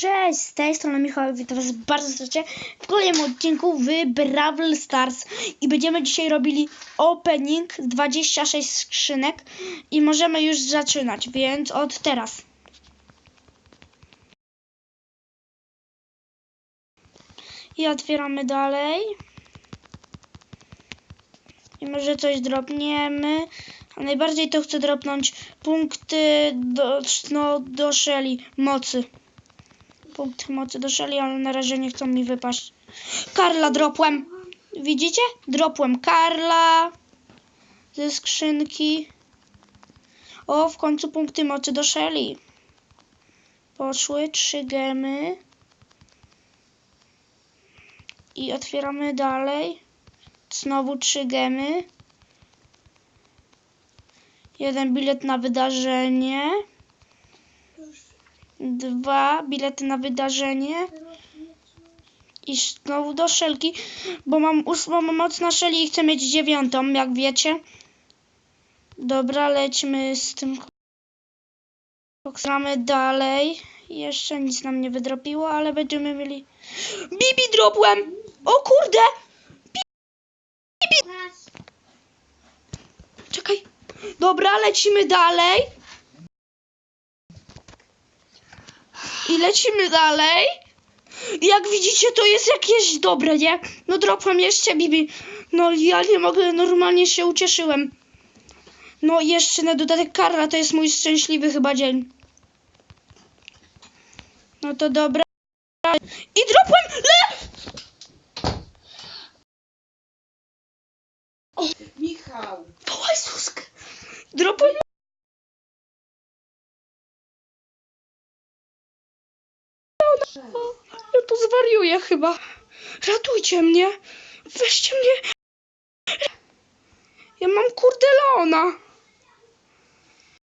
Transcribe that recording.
Cześć, z tej strony Michał, witam was bardzo serdecznie w kolejnym odcinku w Brawl Stars i będziemy dzisiaj robili opening 26 skrzynek i możemy już zaczynać, więc od teraz. I otwieramy dalej. I może coś dropniemy. A najbardziej to chcę dropnąć punkty do, no, do mocy punkt mocy do szali, ale na razie nie chcą mi wypaść. Karla dropłem. Widzicie? Dropłem Karla ze skrzynki. O, w końcu punkty mocy do szeli. Poszły trzy gemy. I otwieramy dalej. Znowu trzy gemy. Jeden bilet na wydarzenie. Dwa bilety na wydarzenie. I znowu do szelki, bo mam ósmą moc na szeli i chcę mieć dziewiątą, jak wiecie. Dobra, lećmy z tym. Gramy dalej. Jeszcze nic nam nie wydropiło, ale będziemy mieli... Bibi dropłem! O kurde! Bibi! Czekaj. Dobra, lecimy dalej. I lecimy dalej. I jak widzicie, to jest jakieś dobre, nie? No dropłem jeszcze Bibi. No ja nie mogę, normalnie się ucieszyłem. No jeszcze na dodatek Karla, to jest mój szczęśliwy chyba dzień. No to dobra. I dropłem! Le! Michał, Wołaj Suskę! Dropłem... O, ja to zwariuję chyba. Ratujcie mnie. Weźcie mnie. Ja mam kurde Leona.